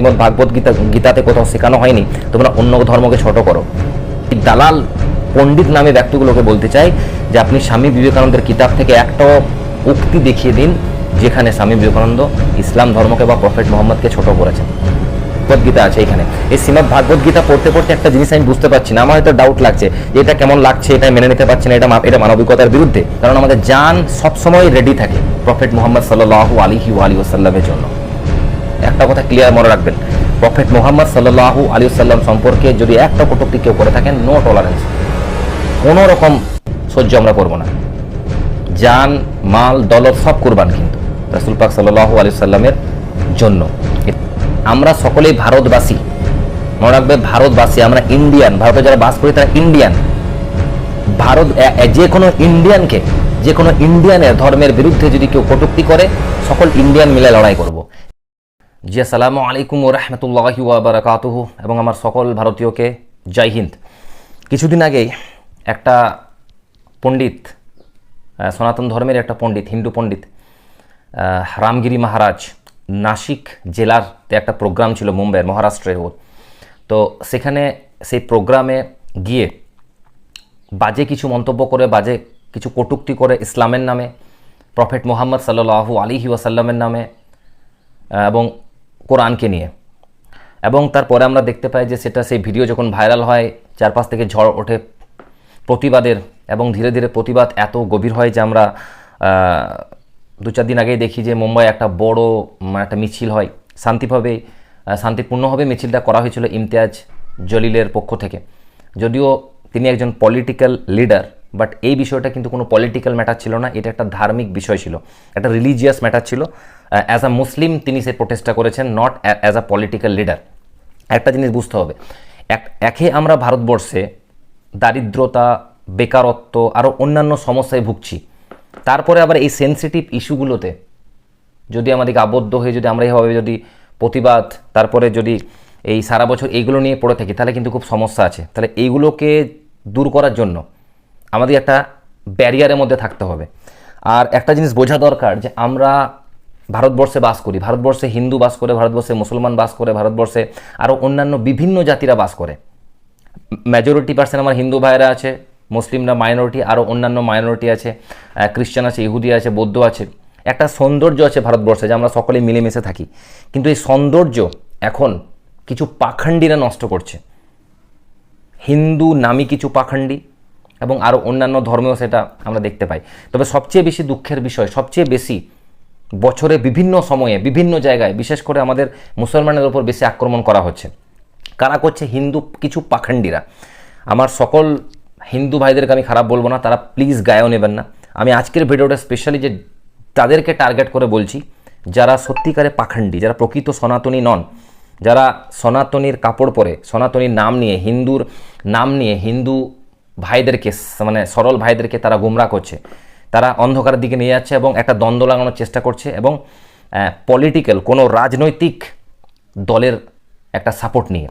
শ্রীমদ ভাগবত গীতা, গীতাতে কোথাও শেখানো হয়নি, তোমরা অন্য ধর্মকে ছোট করো। দালাল, পণ্ডিত নামে ব্যক্তিগুলোকে বলতে চাই যে আপনি স্বামী বিবেকানন্দের কিতাব থেকে একটাও উক্তি দেখিয়ে দিন, যেখানে স্বামী বিবেকানন্দ ইসলাম ধর্মকে বা প্রফেট মোহাম্মদকে ছোট করেছেন। ভগবত গীতা আছে এখানে। এই শ্রীমদ ভাগবত গীতা পড়তে পড়তে একটা জিনিস আমি বুঝতে পারছি না, আমার হয়তো ডাউট লাগছে যে এটা কেমন লাগছে, এটা মেনে নিতে পারছি না, এটা এটা মানবিকতার বিরুদ্ধে। কারণ আমাদের যান সবসময় রেডি থাকে, প্রফেট মোহাম্মদ সাল্লাহ আলিহি আলী ওসাল্লামের জন্য। একটা কথা ক্লিয়ার মনে রাখবেন। প্রফেট মোহাম্মদ সাল্লাহু আলী সাল্লাম সম্পর্কে যদি একটা কটুক্তি কেউ করে থাকেন নো টলারেন্স কোনো রকম সহ্য আমরা করব না। জান, মাল, দলত সব কুরবান কিন্তু, রাসুল পাক সাল্লাহু আলী সাল্লামের জন্য। আমরা সকলেই ভারতবাসী। মনে রাখবে, ভারতবাসী, আমরা ইন্ডিয়ান ভারতে যারা বাস করি, তারা ইন্ডিয়ান ভারত যে কোনো ইন্ডিয়ানকে যে কোনো ইন্ডিয়ানের ধর্মের বিরুদ্ধে যদি কেউ কটুক্তি করে, সকল ইন্ডিয়ান মিলে লড়াই করব। জি, আসসালামু আলাইকুম ও রহমতুল্লাহি ওয়াবারাকাতুহ এবং আমার সকল ভারতীয়কে জয় হিন্দ। কিছুদিন আগেই একটা পণ্ডিত সনাতন ধর্মের একটা পণ্ডিত, হিন্দু পণ্ডিত রামগিরি মহারাজ, নাসিক জেলারতে একটা প্রোগ্রাম ছিল মুম্বাইয়ের, মহারাষ্ট্রে ওর তো সেখানে সেই প্রোগ্রামে গিয়ে বাজে কিছু মন্তব্য করে, বাজে কিছু কটূক্তি করে ইসলামের নামে, প্রফেট মোহাম্মদ সাল্লাহু আলিহি ওয়াসাল্লামের নামে এবং কোরআনকে নিয়ে। এবং তারপরে আমরা দেখতে পাই যে সেটা সেই ভিডিও যখন ভাইরাল হয়, চারপাশ থেকে ঝড় ওঠে প্রতিবাদের এবং ধীরে ধীরে প্রতিবাদ এত গভীর হয় যে আমরা দু চার দিন আগেই দেখি যে মুম্বাই একটা বড় মানে একটা মিছিল হয়। শান্তিভাবে শান্তিপূর্ণভাবে মিছিলটা করা হয়েছিল ইমতিয়াজ জলিলের পক্ষ থেকে। যদিও তিনি একজন পলিটিক্যাল লিডার বাট এই বিষয়টা কিন্তু কোনো পলিটিক্যাল ম্যাটার ছিল না, এটা একটা ধার্মিক বিষয় ছিল, একটা রিলিজিয়াস ম্যাটার ছিল। অ্যাজ আ মুসলিম তিনি সেই প্রোটেস্টটা করেছেন not as a political leader একটা জিনিস বুঝতে হবে, এক, একে আমরা ভারতবর্ষে দারিদ্রতা, বেকারত্ব আরও অন্যান্য সমস্যায় ভুগছি, তারপরে আবার এই সেন্সিটিভ ইস্যুগুলোতে যদি আমাদেরকে আবদ্ধ হয়ে যদি আমরা এইভাবে যদি প্রতিবাদ, তারপরে যদি এই সারা বছর এইগুলো নিয়ে পড়ে থাকি, তাহলে কিন্তু খুব সমস্যা আছে। তাহলে এইগুলোকে দূর করার জন্য আমাদের একটা ব্যারিয়ারের মধ্যে থাকতে হবে। আর একটা জিনিস বোঝা দরকার যে আমরা ভারতবর্ষে বাস করি, ভারতবর্ষে হিন্দু বাস করে, ভারতবর্ষে মুসলমান বাস করে, ভারতবর্ষে আরও অন্যান্য বিভিন্ন জাতিরা বাস করে। মেজরিটি পার্সেন্ট আমার হিন্দু ভাইরা আছে, মুসলিমরা মাইনরিটি আরও অন্যান্য মাইনরিটি আছে খ্রিস্টান আছে ইহুদি আছে, বৌদ্ধ আছে। একটা সৌন্দর্য আছে ভারতবর্ষে যে আমরা সকলে মিলেমিশে থাকি। কিন্তু এই সৌন্দর্য এখন কিছু পাখান্ডিরা নষ্ট করছে। হিন্দু নামী কিছু পাখান্ডি এবং আরও অন্যান্য ধর্মেও সেটা আমরা দেখতে পাই। তবে সবচেয়ে বেশি দুঃখের বিষয়, সবচেয়ে বেশি বছরে বিভিন্ন সময়ে, বিভিন্ন জায়গায়, বিশেষ করে আমাদের মুসলমানের ওপর বেশি আক্রমণ করা হচ্ছে। কারা করছে? হিন্দু, কিছু পাখান্ডিরা আমার সকল হিন্দু ভাইদেরকে আমি খারাপ বলব না, তারা প্লিজ গায়েও নেবেন না। আমি আজকের ভিডিওটা স্পেশালি যে তাদেরকে টার্গেট করে বলছি, যারা সত্যিকারে পাখান্ডি যারা প্রকৃত সনাতনী নন, যারা সনাতনীর কাপড় পরে, সনাতনীর নাম নিয়ে, হিন্দুর নাম নিয়ে, হিন্দু ভাইদেরকে মানে সরল ভাইদেরকে তারা গুমরা করছে। তারা অন্ধকারের দিকে নিয়ে যাচ্ছে এবং একটা দ্বন্দ্ব লাগানোর চেষ্টা করছে এবং পলিটিক্যাল কোনো রাজনৈতিক দলের একটা সাপোর্ট নিয়ে।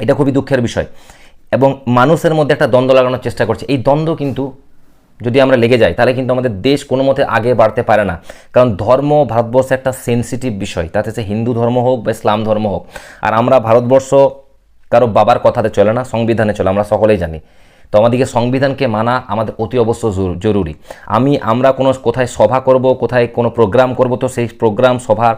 এটা খুবই দুঃখের বিষয়। এবং মানুষের মধ্যে একটা দ্বন্দ্ব লাগানোর চেষ্টা করছে। এই দ্বন্দ্ব কিন্তু যদি আমরা লেগে যাই, তাহলে কিন্তু আমাদের দেশ কোনো মতে আগে বাড়তে পারে না। কারণ ধর্ম ভারতবর্ষে একটা সেন্সিটিভ বিষয়। তাতে সে হিন্দু ধর্ম হোক বা ইসলাম ধর্ম হোক। আর আমরা ভারতবর্ষ কারও বাবার কথাতে চলে না, সংবিধানে চলে আমরা সকলেই জানি। তো আমাদেরকে সংবিধানকে মানা আমাদের অতি অবশ্য জরুরি। আমি, আমরা কোনো কোথায় সভা করব, কোথায় কোনো প্রোগ্রাম করব, তো সেই প্রোগ্রাম সভার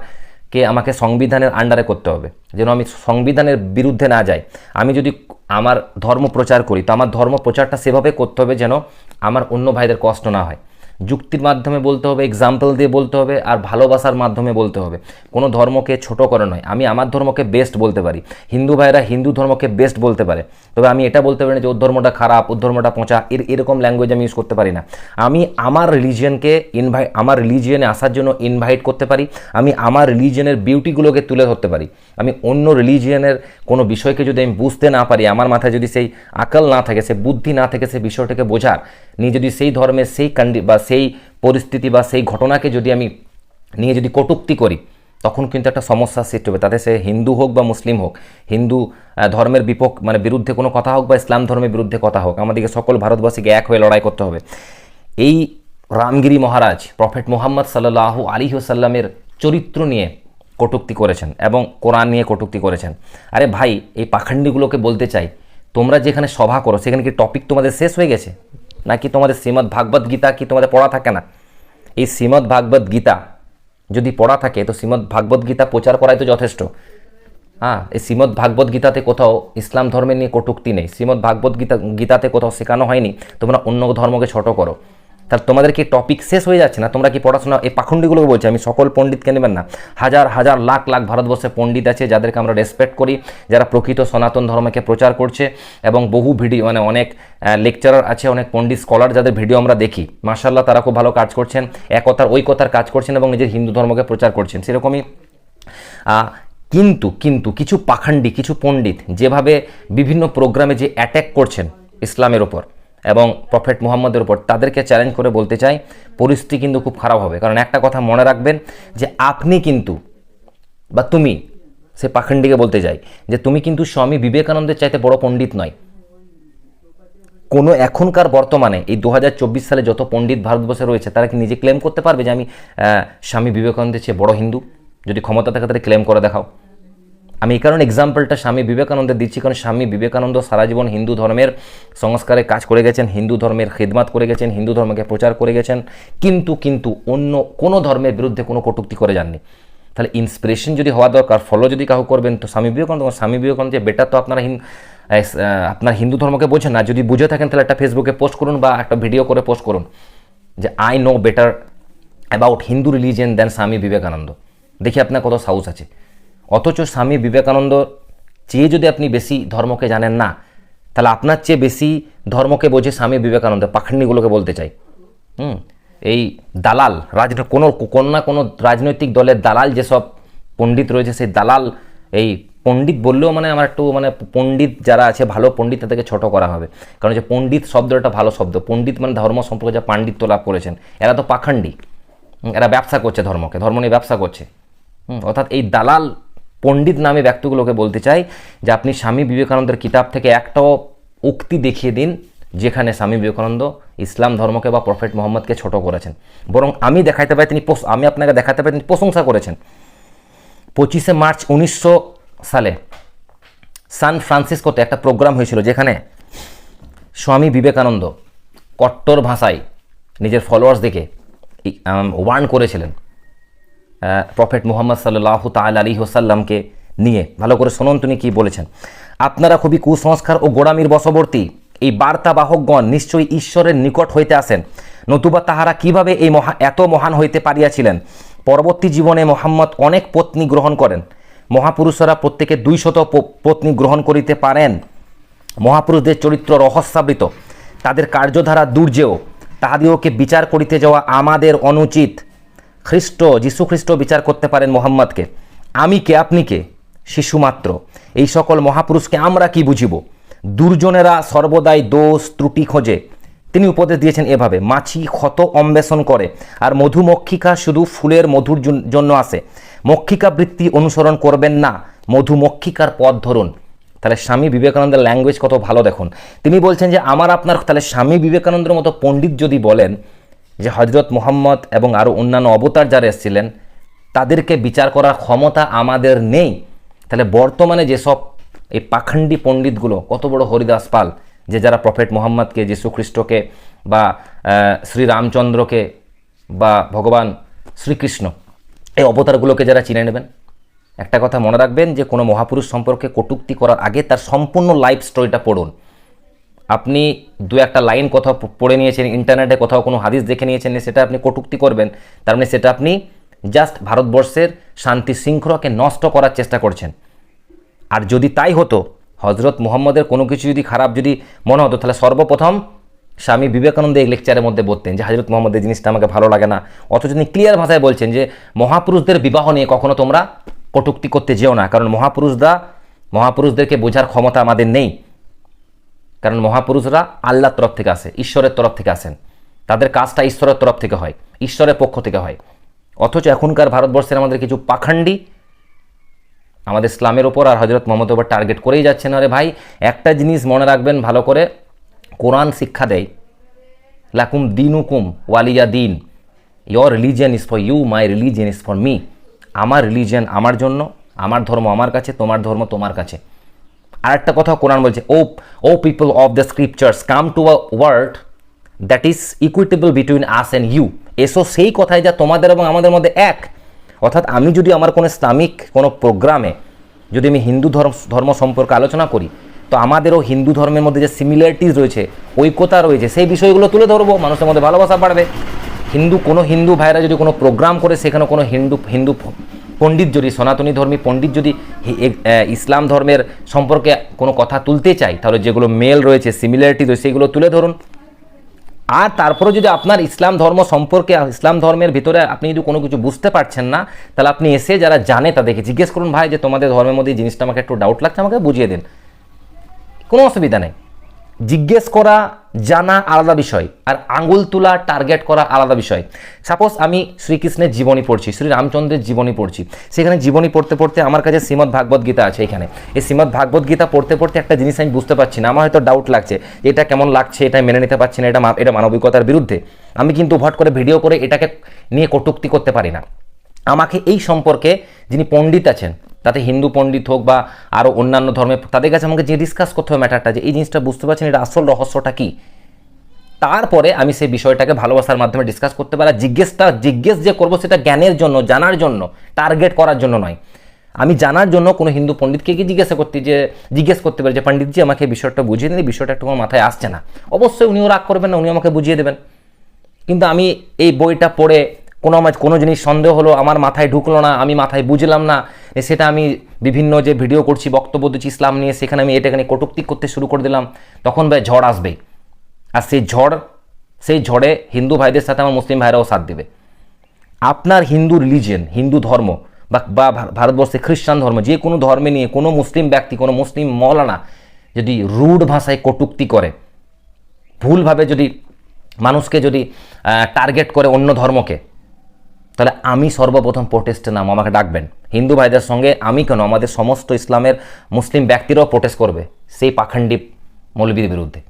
কে আমাকে সংবিধানের আন্ডারে করতে হবে। যেন আমি সংবিধানের বিরুদ্ধে না যাই। আমি যদি আমার ধর্ম প্রচার করি, তো আমার ধর্ম প্রচারটা সেভাবে করতে হবে যেন আমার অন্য ভাইদের কষ্ট না হয়। যুক্তির মাধ্যমে বলতে হবে এক্সাম্পল দিয়ে বলতে হবে আর ভালোবাসার মাধ্যমে বলতে হবে। কোনো ধর্মকে ছোট করে নয়। আমি আমার ধর্মকে বেস্ট বলতে পারি। হিন্দু ভাইরা হিন্দু ধর্মকে বেস্ট বলতে পারে। তবে আমি এটা বলতে পারি না যে ওর ধর্মটা খারাপ, ওর ধর্মটা পচা, এর এরকম ল্যাঙ্গুয়েজ আমি ইউজ করতে পারি না। আমি আমার রিলিজিয়নকে ইনভাইট আমার রিলিজিয়নে আসার জন্য ইনভাইট করতে পারি। আমি আমার রিলিজিয়নের বিউটিগুলোকে তুলে ধরতে পারি। আমি অন্য রিলিজিয়নের কোনো বিষয়কে যদি আমি বুঝতে না পারি, আমার মাথায় যদি সেই আকল না থাকে সে বুদ্ধি না থাকে সে বিষয়টাকে বোঝার, নিয়ে যদি সেই ধর্মের সেই কান্ডি, বা সেই পরিস্থিতি বা সেই ঘটনাকে যদি আমি নিয়ে যদি কটুক্তি করি, তখন কিন্তু একটা সমস্যার সৃষ্টি হবে। তাতে সে হিন্দু হোক বা মুসলিম হোক, হিন্দু ধর্মের বিপক্ষ মানে বিরুদ্ধে কোনো কথা হোক বা ইসলাম ধর্মের বিরুদ্ধে কথা হোক, আমাদেরকে সকল ভারতবাসীকে এক হয়ে লড়াই করতে হবে। এই রামগিরি মহারাজ প্রফেট মোহাম্মদ সাল্লাহ আলী সাল্লামের চরিত্র নিয়ে কটূক্তি করেছেন এবং কোরআন নিয়ে কটূক্তি করেছেন। আরে ভাই, এই পাখান্ডিগুলোকে বলতে চাই, তোমরা যেখানে সভা করো, সেখানে কি টপিক তোমাদের শেষ হয়ে গেছে? নাকি তোমাদের শ্রীমদ্ ভাগবত গীতা কি তোমাদের পড়া থাকে না? এই শ্রীমদ্ ভাগবত গীতা যদি পড়া থাকে, তো শ্রীমদ্ ভাগবত গীতা প্রচার করাই তো যথেষ্ট। হ্যাঁ এই শ্রীমদ্ ভাগবত গীতাতে কোথাও ইসলাম ধর্মের নিয়ে কটূক্তি নেই। শ্রীমদ্ ভাগবত গীতা, গীতাতে কোথাও শেখানো হয়নি। তোমরা অন্য ধর্মকে ছোট করো। তাহলে তোমাদের কি টপিক শেষ হয়ে যাচ্ছে না? তোমরা কি পড়াশোনা, এই পাখণ্ডগুলোকে বলছি? আমি সকল পণ্ডিতকে নেবেন না? হাজার হাজার, লাখ লাখ ভারতবর্ষে পণ্ডিত আছে যাদেরকে আমরা রেসপেক্ট করি, যারা প্রকৃত সনাতন ধর্মকে প্রচার করছে এবং বহু ভিডিও মানে অনেক লেকচারার আছে, অনেক পণ্ডিত স্কলার যাদের ভিডিও আমরা দেখি। মার্শাল্লাহ তারা খুব ভালো কাজ করছেন একতার ওই কথার কাজ করছেন এবং নিজের হিন্দু ধর্মকে প্রচার করছেন। সেরকমই কিন্তু কিন্তু কিছু পাখান্ডি কিছু পণ্ডিত যেভাবে বিভিন্ন প্রোগ্রামে যে অ্যাট্যাক করছেন ইসলামের ওপর এবং প্রফেট মুহাম্মদের উপর তাদেরকে চ্যালেঞ্জ করে বলতে চাই, পরিস্থিতি কিন্তু খুব খারাপ হবে। কারণ একটা কথা মনে রাখবেন যে আপনি কিন্তু বা তুমি, সে পাখান্ডিকে বলতে চাই যে তুমি কিন্তু স্বামী বিবেকানন্দের চাইতে বড় পণ্ডিত নয়। কোনো এখনকার বর্তমানে এই দু হাজার চব্বিশ সালে যত পণ্ডিত ভারতবর্ষে রয়েছে, তারা কি নিজে ক্লেম করতে পারবে যে আমি স্বামী বিবেকানন্দের চেয়ে বড় হিন্দু? যদি ক্ষমতা থাকে তাদের ক্লেম করে দেখাও। আমি এই কারণে এক্সাম্পলটা স্বামী বিবেকানন্দের দিচ্ছি, কারণ স্বামী বিবেকানন্দ সারা জীবন হিন্দু ধর্মের সংস্কারে কাজ করে গেছেন, হিন্দু ধর্মের খেদমাত করে গেছেন, হিন্দু ধর্মকে প্রচার করে গেছেন, কিন্তু কিন্তু অন্য কোনো ধর্মের বিরুদ্ধে কোনো কটূক্তি করে যাননি। তাহলে ইন্সপিরেশন যদি হওয়া দরকার ফলো যদি কাহু করবেন, তো স্বামী বিবেকানন্দ স্বামী বিবেকানন্দ যে বেটার তো আপনারা আপনার হিন্দু ধর্মকে বোঝেন না। যদি বুঝে থাকেন, তাহলে একটা ফেসবুকে পোস্ট করুন বা একটা ভিডিও করে পোস্ট করুন, যে I know better about Hindu religion then Swami Vivekananda. দেখি আপনার কত সাহস আছে। অথচ স্বামী বিবেকানন্দ চেয়ে যদি আপনি বেশি ধর্মকে জানেন না, তাহলে আপনার চেয়ে বেশি ধর্মকে বোঝে স্বামী বিবেকানন্দ পাখান্ডিগুলোকে বলতে চাই। হুম? এই দালাল, রাজনীতি, কোনো কোনো না কোনো রাজনৈতিক দলের দালাল যেসব পণ্ডিত রয়েছে, সেই দালাল, এই পণ্ডিত বললেও মানে আমার একটু মানে পণ্ডিত যারা আছে, ভালো পণ্ডিত তাদেরকে ছোট করা হবে। কারণ যে পণ্ডিত শব্দটা একটা ভালো শব্দ। পণ্ডিত মানে ধর্ম সম্পর্কে যা পাণ্ডিত্য লাভ করেছেন, এরা তো পাখান্ডি এরা ব্যবসা করছে ধর্মকে, ধর্ম নিয়ে ব্যবসা করছে। অর্থাৎ এই দালাল পণ্ডিত নামে ব্যক্তিগুলোকে বলতে চাই যে আপনি স্বামী বিবেকানন্দের কিতাব থেকে একটাও উক্তি দেখিয়ে দিন যেখানে স্বামী বিবেকানন্দ ইসলাম ধর্মকে বা প্রফেট মোহাম্মদকে ছোট করেছেন। বরং আমি দেখাইতে পারি তিনি আমি আপনাকে দেখাতে পারি তিনি প্রশংসা করেছেন। পঁচিশে মার্চ উনিশশো সালে সান ফ্রান্সিসকোতে একটা প্রোগ্রাম হয়েছিল যেখানে স্বামী বিবেকানন্দ কট্টর ভাষায় নিজের ফলোয়ার্সদেরকে ওয়ার্ন করেছিলেন। প্রফেট মুহাম্মদ সাল্লাহ তাল আলী হোসাল্লামকে নিয়ে। ভালো করে শুনুন তিনি কি বলেছেন। আপনারা খুবই কুসংস্কার ও গোড়ামির বশবর্তী এই বার্তাবাহকগণ নিশ্চয়ই ঈশ্বরের নিকট হইতে আসেন নতুবা তাহারা কীভাবে এই মহা, এত মহান হইতে পারিয়াছিলেন? পরবর্তী জীবনে মোহাম্মদ অনেক পত্নী গ্রহণ করেন। মহাপুরুষরা প্রত্যেকে দুইশত পত্নী গ্রহণ করিতে পারেন। মহাপুরুষদের চরিত্র রহস্যাবৃত। তাদের কার্যধারা দুর্জেয়। তাহাদিওকে বিচার করিতে যাওয়া আমাদের অনুচিত। খ্রিস্ট যীশু খ্রিস্ট বিচার করতে পারেন মোহাম্মদকে। আমি কে? আপনি কে? শিশু মাত্র। এই সকল মহাপুরুষকে আমরা কি বুঝিব? দুর্জনেরা সর্বদাই দোষ, ত্রুটি খোঁজে। তিনি উপদেশ দিয়েছেন এভাবে, মাছি ক্ষত অন্বেষণ করে, আর মধুমক্ষিকা শুধু ফুলের মধুর জন- জন্য আসে। মক্ষিকা বৃত্তি অনুসরণ করবেন না, মধুমক্ষিকার পথ ধরুন। তাহলে স্বামী বিবেকানন্দের ল্যাঙ্গুয়েজ কত ভালো দেখুন। তিনি বলছেন যে, আমার আপনার তাহলে স্বামী বিবেকানন্দের মতো পণ্ডিত যদি বলেন যে হজরত মোহাম্মদ এবং আরও অন্যান্য অবতার যারা এসেছিলেন, তাদেরকে বিচার করার ক্ষমতা আমাদের নেই। তাহলে বর্তমানে যেসব এই পাখান্ডি পণ্ডিতগুলো, কত বড় হরিদাস পাল, যে যারা প্রফেট মোহাম্মদকে যীশু খ্রিস্টকে বা শ্রীরামচন্দ্রকে বা ভগবান শ্রীকৃষ্ণ, এই অবতারগুলোকে যারা চিনে নেবেন? একটা কথা মনে রাখবেন যে কোনো মহাপুরুষ সম্পর্কে কটূক্তি করার আগে তার সম্পূর্ণ লাইফ স্টোরিটা পড়ুন। আপনি দু একটা লাইন কোথাও পড়ে নিয়েছেন ইন্টারনেটে কোথাও কোনো হাদিস দেখে নিয়েছেন সেটা আপনি কটূক্তি করবেন, তার মানে সেটা আপনি জাস্ট ভারতবর্ষের শান্তি শৃঙ্খলাকে নষ্ট করার চেষ্টা করছেন। আর যদি তাই হতো হজরত মুহাম্মদের কোনো কিছু যদি খারাপ যদি মনে হতো, তাহলে সর্বপ্রথম স্বামী বিবেকানন্দ এই লেকচারের মধ্যে বলতেন যে হজরত মোহাম্মদের জিনিসটা আমাকে ভালো লাগে না। অথচ তিনি ক্লিয়ার ভাষায় বলছেন যে, মহাপুরুষদের বিবাহ নিয়ে কখনো তোমরা কটূক্তি করতে যেও না, কারণ মহাপুরুষরা, মহাপুরুষদেরকে বোঝার ক্ষমতা আমাদের নেই। কারণ মহাপুরুষরা আল্লাহর তরফ থেকে আসে, ঈশ্বরের তরফ থেকে আসেন। তাদের কাজটা ঈশ্বরের তরফ থেকে হয়, ঈশ্বরের পক্ষ থেকে হয়। অথচ এখনকার ভারতবর্ষের আমাদের কিছু পাখান্ডি আমাদের ইসলামের ওপর আর হজরত মোহাম্মদ ওপর টার্গেট করেই যাচ্ছেন আরে ভাই। একটা জিনিস মনে রাখবেন ভালো করে, কোরআন শিক্ষা দেয়, লাকুম দিনুকুম ওয়ালিয়া দিন your religion is for you my religion is for me আমার রিলিজিয়ান আমার জন্য, আমার ধর্ম আমার কাছে, তোমার ধর্ম তোমার কাছে। আর একটা কথা কোরআন বলছে O O people of the scriptures come to a world that is equitable between us and you এসো সেই কথাই যা তোমাদের এবং আমাদের মধ্যে এক। অর্থাৎ আমি যদি আমার কোনো ইসলামিক কোনো প্রোগ্রামে যদি আমি হিন্দু ধর্ম ধর্ম সম্পর্কে আলোচনা করি, তো আমাদেরও হিন্দু ধর্মের মধ্যে যে সিমিলারিটিস রয়েছে, ঐক্যতা রয়েছে, সেই বিষয়গুলো তুলে ধরবো, মানুষের মধ্যে ভালোবাসা বাড়বে। হিন্দু, কোনো হিন্দু ভাইরা যদি কোনো প্রোগ্রাম করে, সেখানে কোনো হিন্দু হিন্দু পণ্ডিত যদি সনাতনী ধর্মী পণ্ডিত যদি ইসলাম ধর্মের সম্পর্কে কোনো কথা তুলতে চাই তাহলে যেগুলো মেল রয়েছে সিমিলারিটি রয়েছে, সেগুলো তুলে ধরুন। আর তারপরে যদি আপনার ইসলাম ধর্ম সম্পর্কে, ইসলাম ধর্মের ভিতরে আপনি যদি কোনো কিছু বুঝতে পারছেন না, তাহলে আপনি এসে যারা জানে তাদেরকে জিজ্ঞেস করুন, ভাই, যে তোমাদের ধর্মের মধ্যে জিনিসটা আমাকে একটু ডাউট লাগছে, আমাকে বুঝিয়ে দিন। কোনো অসুবিধা নেই। জিজ্ঞেস করা, জানা আলাদা বিষয় আর আঙ্গুল তোলা টার্গেট করা আলাদা বিষয়। সাপোজ আমি শ্রীকৃষ্ণের জীবনী পড়ছি শ্রী রামচন্দ্রের জীবনী পড়ছি। সেখানে জীবনী পড়তে পড়তে আমার কাছে শ্রীমদ ভাগবত গীতা আছে এখানে। এই শ্রীমদ ভাগবত গীতা পড়তে পড়তে একটা জিনিস আমি বুঝতে পারছি না, আমার হয়তো ডাউট লাগছে এটা কেমন লাগছে, এটা মেনে নিতে পারছি না, এটা এটা মানবিকতার বিরুদ্ধে। আমি কিন্তু ভট করে ভিডিও করে এটাকে নিয়ে কটুক্তি করতে পারি না। আমাকে এই সম্পর্কে যিনি পণ্ডিত আছেন তাতে হিন্দু পণ্ডিত হোক বা আরও অন্যান্য ধর্মে তাদের কাছে আমাকে যে ডিসকাস করতে হবে ম্যাটারটা যে এই জিনিসটা বুঝতে পারছেন এটা আসল রহস্যটা কী? তারপরে আমি সেই বিষয়টাকে ভালোবাসার মাধ্যমে ডিসকাস করতে পারি জিজ্ঞেসটা জিজ্ঞেস যে করব সেটা জ্ঞানের জন্য, জানার জন্য টার্গেট করার জন্য নয়। আমি জানার জন্য কোনো হিন্দু পণ্ডিতকে কি জিজ্ঞাসা করতে যে জিজ্ঞেস করতে পারি যে, পণ্ডিতজি, আমাকে এই বিষয়টা বুঝিয়ে দিন বিষয়টা একটু আমার মাথায় আসছে না। অবশ্যই উনিও রাগ করবেন না উনি আমাকে বুঝিয়ে দেবেন। কিন্তু আমি এই বইটা পড়ে কোনো আমার কোনো জিনিস সন্দেহ হলো, আমার মাথায় ঢুকলো না, আমি মাথায় বুঝলাম না সেটা আমি বিভিন্ন যে ভিডিও করছি, বক্তব্য দিচ্ছি ইসলাম নিয়ে, সেখানে আমি এটাকে নিয়ে কটূক্তি করতে শুরু করে দিলাম। তখন ভাই ঝড় আসবে। আর সেই ঝড়, সেই ঝড়ে হিন্দু ভাইদের সাথে আমার মুসলিম ভাইরাও সাথ দেবে। আপনার হিন্দু রিলিজিয়ন হিন্দু ধর্ম, বা বা ভারতবর্ষে খ্রিস্টান ধর্ম, যে কোনো ধর্মে নিয়ে, কোনো মুসলিম ব্যক্তি, কোনো মুসলিম মৌলানা যদি রুড ভাষায় কটূক্তি করে, ভুলভাবে যদি মানুষকে যদি টার্গেট করে অন্য ধর্মকে তাহলে আমি সর্বপ্রথম প্রোটেস্টে নাম আমাকে ডাকবেন। হিন্দু ভাইদের সঙ্গে আমি কেন? আমাদের সমস্ত ইসলামের মুসলিম ব্যক্তিরাও প্রোটেস্ট করবে সেই পাখান্ডি মৌলবীর বিরুদ্ধে।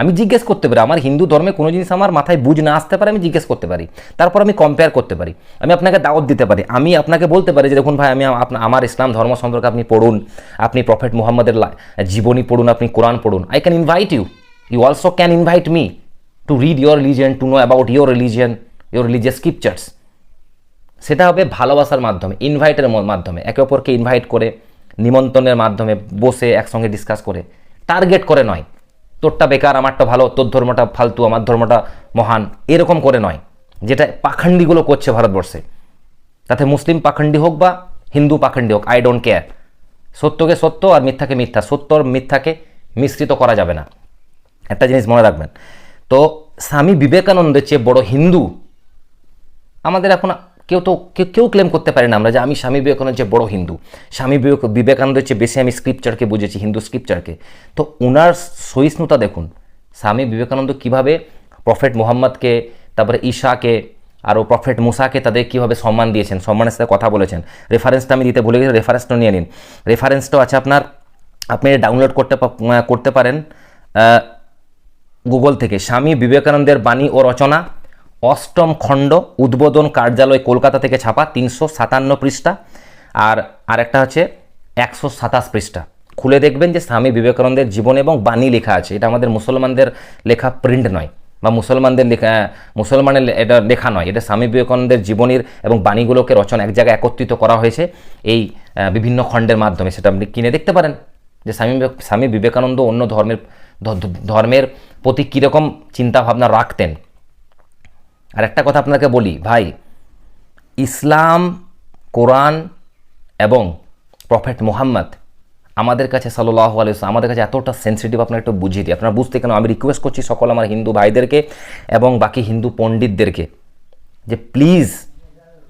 আমি জিজ্ঞেস করতে পারি, আমার হিন্দু ধর্মে কোনো জিনিস আমার মাথায় বুঝ না আসতে পারে, আমি জিজ্ঞেস করতে পারি। তারপর আমি কম্পেয়ার করতে পারি। আমি আপনাকে দাওয়াত দিতে পারি। আমি আপনাকে বলতে পারি যে, দেখুন ভাই, আমি আমার ইসলাম ধর্ম সম্পর্কে আপনি পড়ুন, আপনি প্রফেট মুহাম্মদের জীবনী পড়ুন, আপনি কোরআন পড়ুন। I can invite you you also can invite me to read your religion to know about your religion your religious scriptures সেটা হবে ভালোবাসার মাধ্যমে ইনভাইটের মাধ্যমে, একে অপরকে ইনভাইট করে, নিমন্ত্রণের মাধ্যমে বসে একসঙ্গে ডিসকাস করে। টার্গেট করে নয়, তোরটা বেকার, আমারটা ভালো, তোর ধর্মটা ফালতু, আমার ধর্মটা মহান এরকম করে নয়, যেটা পাখান্ডিগুলো করছে ভারতবর্ষে। তাতে মুসলিম পাখণ্ডি হোক বা হিন্দু পাখণ্ডি হোক আই ডোন্ট কেয়ার সত্যকে সত্য আর মিথ্যাকে মিথ্যা, সত্য আর মিথ্যাকে মিশ্রিত করা যাবে না। একটা জিনিস মনে রাখবেন, তো স্বামী বিবেকানন্দের চেয়ে বড় হিন্দু আমাদের এখন কেউ তো, কেউ কেউ ক্লেম করতে পারে না আমরা যে আমি স্বামী বিবেকানন্দ যে বড় হিন্দু। স্বামী বিবেক বিবেকানন্দের চেয়ে বেশি আমি স্ক্রিপচারকে বুঝেছি, হিন্দু স্ক্রিপচারকে তো ওনার সহিষ্ণুতা দেখুন, স্বামী বিবেকানন্দ কীভাবে প্রফেট মুহাম্মদকে, তারপরে ঈশাকে আরও প্রফেট মুসাকে তাদের কীভাবে সম্মান দিয়েছেন, সম্মানের সাথে কথা বলেছেন। রেফারেন্সটা আমি দিতে ভুলে গেছি রেফারেন্সটা নিয়ে নিন। রেফারেন্সটাও আছে আপনার, আপনি ডাউনলোড করতে করতে পারেন গুগল থেকে। স্বামী বিবেকানন্দের বাণী ও রচনা অষ্টম খণ্ড, উদ্বোধন কার্যালয় কলকাতা থেকে ছাপা তিনশো সাতান্ন পৃষ্ঠা। আর আরেকটা হচ্ছে একশো সাতাশ পৃষ্ঠা। খুলে দেখবেন যে স্বামী বিবেকানন্দের জীবন এবং বাণী লেখা আছে। এটা আমাদের মুসলমানদের লেখা প্রিন্ট নয় বা মুসলমানদের লেখা মুসলমানের এটা লেখা নয়। এটা স্বামী বিবেকানন্দের জীবনীর এবং বাণীগুলোকে রচনা এক জায়গায় একত্রিত করা হয়েছে এই বিভিন্ন খণ্ডের মাধ্যমে। সেটা আপনি কিনে দেখতে পারেন যে স্বামী স্বামী বিবেকানন্দ অন্য ধর্মের ধর্মের প্রতি কীরকম চিন্তাভাবনা রাখতেন। আর একটা কথা আপনাকে বলি, ভাই, ইসলাম, কোরআন এবং প্রফেট মোহাম্মদ আমাদের কাছে সাল্লাহ আলিয়া আমাদের কাছে এতটা সেন্সিটিভ আপনারা একটু বুঝিয়ে দিই। আপনারা বুঝতে কেন, আমি রিকোয়েস্ট করছি সকল আমার হিন্দু ভাইদেরকে এবং বাকি হিন্দু পণ্ডিতদেরকে যে প্লিজ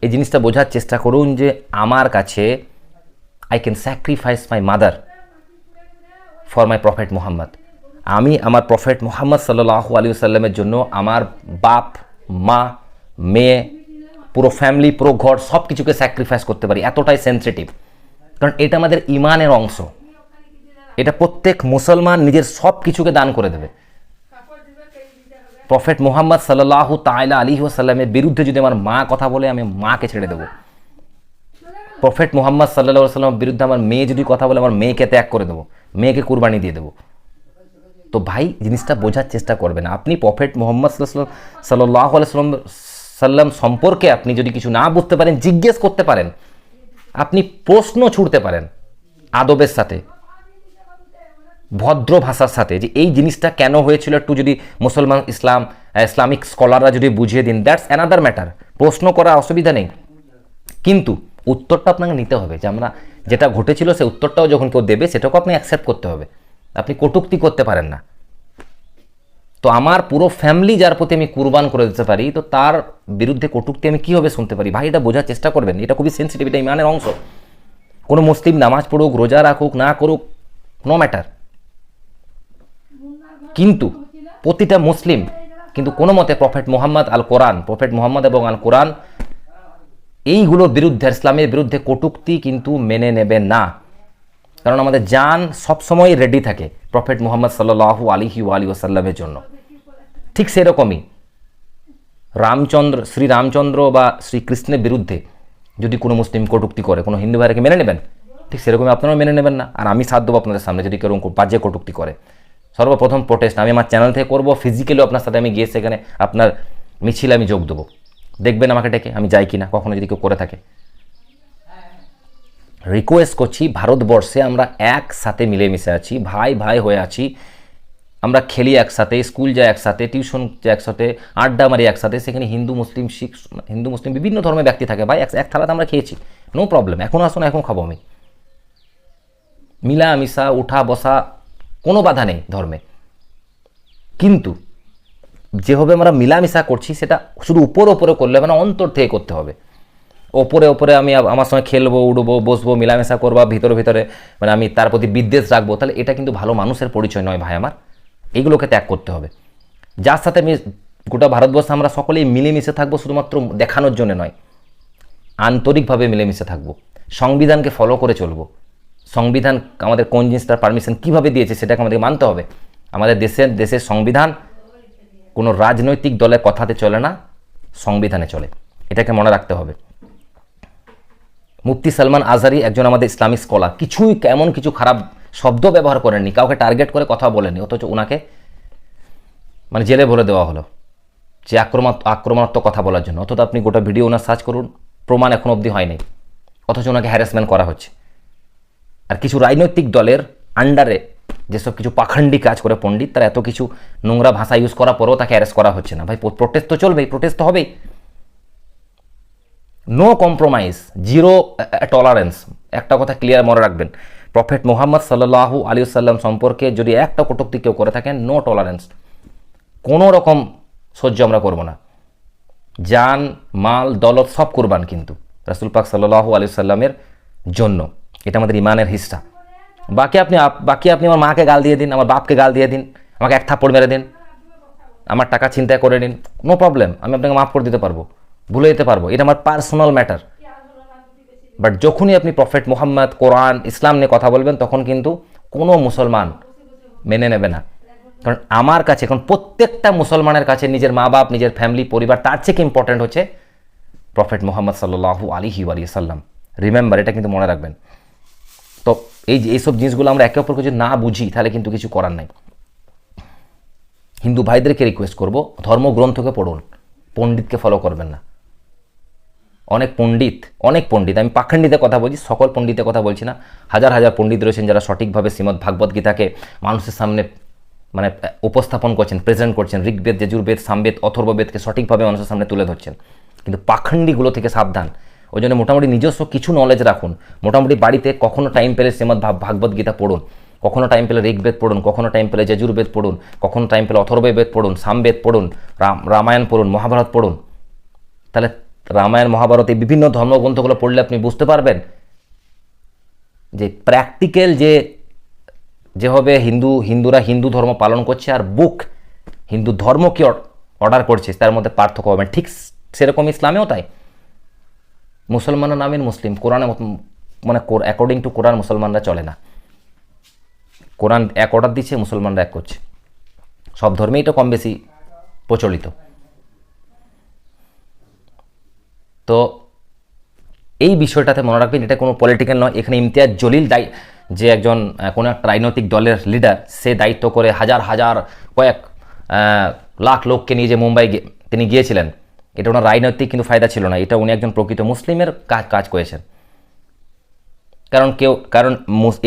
এই জিনিসটা বোঝার চেষ্টা করুন যে আমার কাছে I can sacrifice my mother for my prophet Mohammad. আমি আমার প্রফেট মোহাম্মদ সাল্লাহ আলী সাল্লামের জন্য আমার বাপ মা, মেয়ে, পুরো ফ্যামিলি পুরো ঘর সব কিছুকে স্যাক্রিফাইস করতে পারি। এতটাই সেন্সিটিভ কারণ এটা আমাদের ইমানের অংশ। এটা প্রত্যেক মুসলমান নিজের সব কিছুকে দান করে দেবে। প্রফেট মোহাম্মদ সাল্লাহ তাইলা আলী সাল্লামের বিরুদ্ধে যদি আমার মা কথা বলে, আমি মাকে ছেড়ে দেবো। প্রফেট মোহাম্মদ সাল্লা সাল্লামের বিরুদ্ধে আমার মেয়ে যদি কথা বলে, আমার মেয়েকে ত্যাগ করে দেবো। মেয়েকে কুরবানি দিয়ে দেবো। তো ভাই জিনিসটা বোঝার চেষ্টা করবেন। আপনি প্রফেট মোহাম্মদ সাল্লাহ সাল্লাম সাল্লাম সম্পর্কে আপনি যদি কিছু না বুঝতে পারেন, জিজ্ঞেস করতে পারেন। আপনি প্রশ্ন ছুড়তে পারেন আদবের সাথে, ভদ্র ভাষার সাথে যে এই জিনিসটা কেন হয়েছিল একটু যদি মুসলমান ইসলাম ইসলামিক স্কলাররা যদি বুঝিয়ে দিন। দ্যাটস অ্যানাদার ম্যাটার প্রশ্ন করা অসুবিধা নেই। কিন্তু উত্তরটা আপনাকে নিতে হবে যে আমরা যেটা ঘটেছিল সে উত্তরটাও যখন কেউ দেবে, সেটাকেও আপনি অ্যাকসেপ্ট করতে হবে। আপনি কটুক্তি করতে পারেন না। তো আমার পুরো ফ্যামিলি যার প্রতি আমি কুরবান করে দিতে পারি, তো তার বিরুদ্ধে কটুক্তি আমি কীভাবে শুনতে পারি? ভাই, এটা বোঝার চেষ্টা করবেন, এটা খুবই সেন্সিটিভ এটা ইমানের অংশ। কোনো মুসলিম নামাজ পড়ুক, রোজা রাখুক, না করুক নো ম্যাটার কিন্তু প্রতিটা মুসলিম, কিন্তু কোনো মতে প্রফেট মোহাম্মদ আল কোরআন প্রফেট মোহাম্মদ এবং আল কোরআন, এইগুলোর বিরুদ্ধে, ইসলামের বিরুদ্ধে কটুক্তি কিন্তু মেনে নেবে না। কারণ আমাদের জান সবসময় রেডি থাকে প্রফেট মোহাম্মদ সাল্লাহু আলিহি আলী ওসাল্লামের জন্য। ঠিক সেরকমই রামচন্দ্র, শ্রী রামচন্দ্র বা শ্রীকৃষ্ণের বিরুদ্ধে যদি কোনো মুসলিম কটুক্তি করে, কোনো হিন্দু ভাইকে মেনে নেবেন? ঠিক সেরকমই আপনারাও মেনে নেবেন না। আর আমি সাথ দেবো আপনাদের সামনে যদি কেউ বাজে কটুক্তি করে। সর্বপ্রথম প্রোটেস্ট আমি আমার চ্যানেল থেকে করব ফিজিক্যালি আপনার সাথে আমি গিয়ে সেখানে আপনার মিছিলে আমি যোগ দেবো। দেখবেন আমাকে ডেকে, আমি যাই কি না কখনো যদি কেউ করে থাকে। রিকোয়েস্ট করছি ভারতবর্ষে আমরা একসাথে মিলেমিশে আছি, ভাই ভাই হয়ে আছি। আমরা খেলি একসাথে, স্কুল যাই একসাথে, টিউশন যাই একসাথে, আড্ডা মারি একসাথে, সেখানে হিন্দু, মুসলিম, শিখ, হিন্দু, মুসলিম বিভিন্ন ধর্মের ব্যক্তি থাকে। ভাই, এক থালাতে আমরা খেয়েছি নো প্রবলেম এখন আসুন, এখন খাব আমি। মিলা মিশা উঠা বসা, কোনো বাধা নেই ধর্মে। কিন্তু যেভাবে আমরা মিলামিশা করছি, সেটা শুধু উপরে উপরে করলে মানে অন্তর থেকে করতে হবে। ওপরে ওপরে আমি আমার সঙ্গে খেলব উঠবো বসবো, মিলামেশা করব ভিতরে ভিতরে মানে আমি তার প্রতি বিদ্বেষ রাখব। তাহলে এটা কিন্তু ভালো মানুষের পরিচয় নয় ভাই আমার। এইগুলোকে ত্যাগ করতে হবে। যার সাথে আমি গোটা ভারতবর্ষে আমরা সকলেই মিলেমিশে থাকব, শুধুমাত্র দেখানোর জন্য নয়, আন্তরিকভাবে মিলেমিশে থাকব। সংবিধানকে ফলো করে চলবো। সংবিধান আমাদের কোন জিনিসটার পারমিশন কীভাবে দিয়েছে সেটাকে আমাদের মানতে হবে। আমাদের দেশের দেশের সংবিধান কোনো রাজনৈতিক দলের কথাতে চলে না, সংবিধানে চলে। এটাকে মনে রাখতে হবে। মুফতি সালমান আজারি একজন আমাদের ইসলামিক স্কলার কিছুই এমন কিছু খারাপ শব্দ ব্যবহার করেননি। কাউকে টার্গেট করে কথা বলেনি অথচ ওনাকে মানে জেলে ভরে দেওয়া হলো যে আক্রমণ আক্রমণাত্মক কথা বলার জন্য। অথচ আপনি গোটা ভিডিও ওনার সার্চ করুন, প্রমাণ এখন অবধি হয়নি। অথচ ওনাকে হ্যারাসমেন্ট করা হচ্ছে। আর কিছু রাজনৈতিক দলের আন্ডারে যেসব কিছু পাখান্ডি কাজ করে পণ্ডিত, তারা এত কিছু নোংরা ভাষা ইউজ করার পরেও তাকে অ্যারেস্ট করা হচ্ছে না। ভাই প্রোটেস্ট তো চলবেই প্রোটেস্ট তো হবেই। নো কম্প্রোমাইজ জিরো টলারেন্স একটা কথা ক্লিয়ার মনে রাখবেন। প্রফেট মোহাম্মদ সাল্লাহু আলী সাল্লাম সম্পর্কে যদি একটা কটুক্তি কেউ করে থাকেন নো টলারেন্স কোনো রকম সহ্য আমরা করব না। যান মাল, দলত সব কোরবান কিন্তু রাসুল পাক সাল্লাহু আলী সাল্লামের জন্য। এটা আমাদের ইমানের হিসা বাকি আপনি আপ- বাকি আপনি আমার মাকে গাল দিয়ে দিন, আমার বাপকে গাল দিয়ে দিন, আমাকে এক থাপ্পড় মেরে দিন, আমার টাকা চিন্তা করে নিন নো প্রবলেম আমি আপনাকে মাফ করে দিতে পারব। ভুলে যেতে পারব। এটা আমার পার্সোনাল ম্যাটার বাট যখনই আপনি প্রফেট মোহাম্মদ কোরআন ইসলাম নিয়ে কথা বলবেন, তখন কিন্তু কোনো মুসলমান মেনে নেবে না। কারণ আমার কাছে এখন প্রত্যেকটা মুসলমানের কাছে নিজের মা বাপ নিজের ফ্যামিলি পরিবার, তার থেকে ইম্পর্ট্যান্ট হচ্ছে? প্রফেট মোহাম্মদ সাল্লাহু আলিহি আলী সাল্লাম। রিমেম্বার এটা কিন্তু মনে রাখবেন। তো এই যে, এইসব জিনিসগুলো আমরা একে অপরকে যদি না বুঝি, তাহলে কিন্তু কিছু করার নাই। হিন্দু ভাইদেরকে রিকোয়েস্ট করব, ধর্মগ্রন্থকে পড়ুন। পণ্ডিতকে ফলো করবেন না। অনেক পণ্ডিত অনেক পণ্ডিত। আমি পাখণ্ডিতের কথা বলছি, সকল পণ্ডিতের কথা বলছি না। হাজার হাজার পণ্ডিত রয়েছেন যারা সঠিকভাবে শ্রীমদ ভাগবত গীতাকে মানুষের সামনে মানে উপস্থাপন করছেন প্রেজেন্ট করছেন। ঋগ্বেদ, যজুর্বেদ, সামবেদ, অথর্ববেদকে সঠিকভাবে মানুষের সামনে তুলে ধরছেন। কিন্তু পাখণ্ডিগুলো থেকে সাবধান। ওই জন্য মোটামুটি নিজস্ব কিছু নলেজ রাখুন। মোটামুটি বাড়িতে কখনো টাইম পেলে শ্রীমদ ভাগ- ভাগবত গীতা পড়ুন। কখনো টাইম পেলে ঋগ্বেদ পড়ুন, কখনো টাইম পেলে যজুর্বেদ পড়ুন, কখনো টাইম পেলে অথর্ববেদ পড়ুন, সামবেদ পড়ুন, রাম, রামায়ণ পড়ুন, মহাভারত পড়ুন। তাহলে রামায়ণ, মহাভারতে বিভিন্ন ধর্মগ্রন্থগুলো পড়লে আপনি বুঝতে পারবেন যে প্র্যাকটিক্যাল যে, যেভাবে হিন্দু, হিন্দুরা হিন্দু ধর্ম পালন করছে আর বুক হিন্দু ধর্ম কি অর্ডার করছে, তার মধ্যে পার্থক্য হবে। ঠিক সেরকম ইসলামেও তাই। মুসলমানের নামের মুসলিম, কোরআনে মত- মানে অ্যাকর্ডিং টু কোরআন মুসলমানরা চলে না। কোরআন এক অর্ডার দিচ্ছে, মুসলমানরা এক করছে। সব ধর্মেই তো কম বেশি প্রচলিত। তো এই বিষয়টাতে মনে রাখবেন এটা কোনো পলিটিক্যাল নয়। এখানে ইমতিয়াজ জলিল দায়ী, যে একজন কোনো একটা রাজনৈতিক দলের লিডার সে দায়িত্ব করে হাজার হাজার কয়েক লাখ লোককে নিয়ে যে মুম্বাই তিনি গিয়েছিলেন, এটা ওনার রাজনৈতিক কিন্তু ফায়দা ছিল না। এটা উনি একজন প্রকৃত মুসলিমের কাজ কাজ করেছেন। কারণ কেউ, কারণ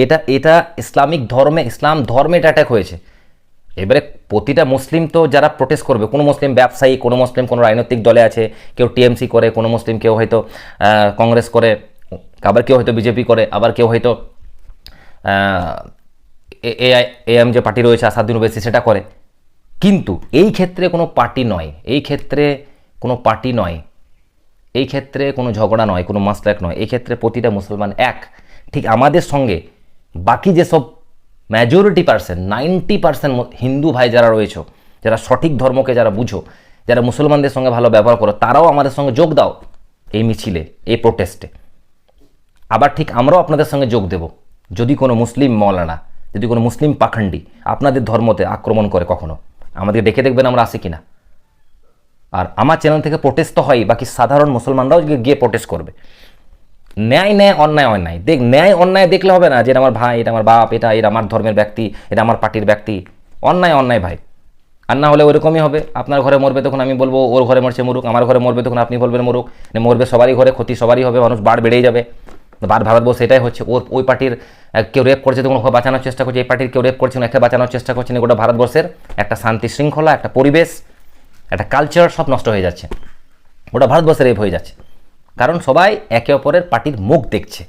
এটা এটা ইসলামিক ধর্মে, ইসলাম ধর্মে এটা অ্যাটাক হয়েছে। এবারে প্রতিটা মুসলিম তো যারা প্রোটেস্ট করবে, কোনো মুসলিম ব্যবসায়ী, কোনো মুসলিম কোনো রাজনৈতিক দলে আছে, কেউ টিএমসি করে, কোনো মুসলিম কেউ হয়তো কংগ্রেস করে, আবার কেউ হয়তো বিজেপি করে, আবার কেউ হয়তো এআই যে পার্টি রয়েছে আসাদুদ্দিন বেশি সেটা করে। কিন্তু এই ক্ষেত্রে কোনো পার্টি নয়, এই ক্ষেত্রে কোনো পার্টি নয়, এই ক্ষেত্রে কোনো ঝগড়া নয়, কোনো মাসলাক নয়, এই ক্ষেত্রে প্রতিটা মুসলমান এক। ঠিক আমাদের সঙ্গে বাকি যেসব majority percent ninety percent Hindu ভাই যারা রয়েছে, যারা সঠিক ধর্মকে যারা বুঝো, যারা মুসলমানদের সঙ্গে ভালো ব্যবহার করো, তারাও আমাদের সঙ্গে যোগ দাও এই মিছিলে, এই প্রোটেস্টে আবার ঠিক আমরাও আপনাদের সঙ্গে যোগ দেব, যদি কোনো মুসলিম মৌলানা, যদি কোনো মুসলিম পাখণ্ডি আপনাদের ধর্মতে আক্রমণ করে কখনো আমাদের দেখে দেখবেন আমরা আসি কিনা। আর আমার চ্যানেল থেকে প্রোটেস্ট তো হয় বাকি সাধারণ মুসলমানরাও গিয়ে প্রোটেস্ট করবে। ন্যায় ন্যায় অন্যায় অন্যায়। দেখ, ন্যায় অন্যায় দেখলে হবে না যে আমার ভাই, এটা আমার বাপ, এটা এটা আমার ধর্মের ব্যক্তি, এটা আমার পার্টির ব্যক্তি। অন্যায় অন্যায় ভাই। আর না হলে ওরকমই হবে। আপনার ঘরে মরবে তখন আমি বলব, ওর ঘরে মরছে মরুক আমার ঘরে মরবে তখন আপনি বলবেন মরুক না মরবে সবারই ঘরে, ক্ষতি সবারই হবে, মানুষ বাড় বেড়েই যাবে। বার ভারতবর্ষ এটাই হচ্ছে। ওর, ওই পার্টির কেউ রেপ করছে তখন ওকে বাঁচানোর চেষ্টা করছে, এই পার্টির কেউ রেপ করছে একে বাঁচানোর চেষ্টা করছে গোটা ভারতবর্ষের একটা শান্তি শৃঙ্খলা, একটা পরিবেশ, একটা কালচার সব নষ্ট হয়ে যাচ্ছে। গোটা ভারতবর্ষের রেপ হয়ে যাচ্ছে। কারণ সবাই একে অপরের পার্টির মুখ দেখছে।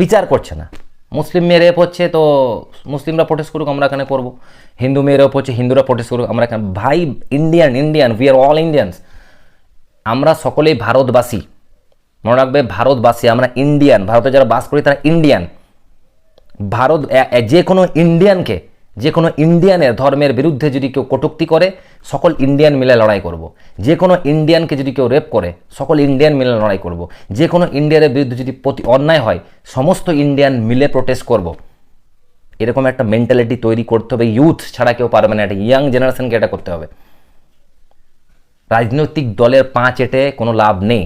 বিচার করছে না। মুসলিম মেয়ে রেপ হচ্ছে তো মুসলিমরা প্রোটেস্ট করুক, আমরা এখানে করব হিন্দু মেয়ে রেপ হচ্ছে হিন্দুরা প্রোটেস্ট করুক, আমরা এখানে ভাই Indian Indian we are all Indians আমরা সকলেই ভারতবাসী। মনে রাখবে, ভারতবাসী, আমরা ইন্ডিয়ান ভারতে যারা বাস করি, তারা ইন্ডিয়ান ভারত যে কোনো ইন্ডিয়ানকে যে কোনো ইন্ডিয়ানের ধর্মের বিরুদ্ধে যদি কেউ কটুক্তি করে, সকল ইন্ডিয়ান মিলে লড়াই করব। যে কোনো ইন্ডিয়ানকে যদি কেউ রেপ করে, সকল ইন্ডিয়ান মিলে লড়াই করব। যে কোনো ইন্ডিয়ানের বিরুদ্ধে যদি প্রতি অন্যায় হয়, সমস্ত ইন্ডিয়ান মিলে প্রোটেস্ট করব। এরকম একটা মেন্টালিটি তৈরি করতে হবে ইউথ ছাড়া কেউ পারবে না এটা ইয়াং জেনারেশনকে এটা করতে হবে রাজনৈতিক দলের পাঁচ এটে কোনো লাভ নেই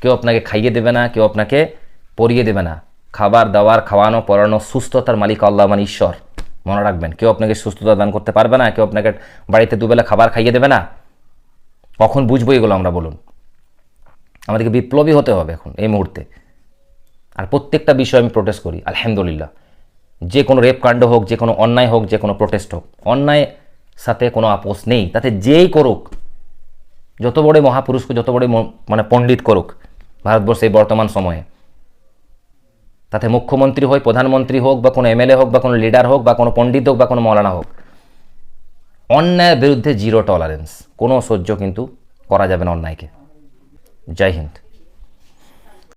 কেউ আপনাকে খাইয়ে দেবে না, কেউ আপনাকে পরিয়ে দেবে না খাবার দাবার, খাওয়ানো, পড়ানো, সুস্থতার মালিক আল্লাহ মানে ঈশ্বর মনে রাখবেন, কেউ আপনাকে সুস্থতা দান করতে পারবে না, কেউ আপনাকে বাড়িতে দুবেলা খাবার খাইয়ে দেবে না। কখন বুঝব এগুলো আমরা বলুন? আমাদেরকে বিপ্লবী হতে হবে এখন এই মুহূর্তে। আর প্রত্যেকটা বিষয় আমি প্রোটেস্ট করি, আলহামদুলিল্লাহ। যে কোনো রেপ কাণ্ড হোক, যে কোনো অন্যায় হোক, যে কোনো প্রোটেস্ট হোক অন্যায় সাথে কোনো আপোষ নেই। তাতে যেই করুক, যত বড় মহাপুরুষকে যত বড় মানে পণ্ডিত করুক ভারতবর্ষে বর্তমান সময়ে তাতে মুখ্যমন্ত্রী হোক প্রধানমন্ত্রী হোক বা কোনো এমএলএ হোক বা কোনো লিডার হোক বা কোনো পণ্ডিত হোক বা কোনো মৌলানা হোক, অন্যায়ের বিরুদ্ধে জিরো টলারেন্স কোনো সহ্য কিন্তু করা যাবে না অন্যায়কে। জয় হিন্দ।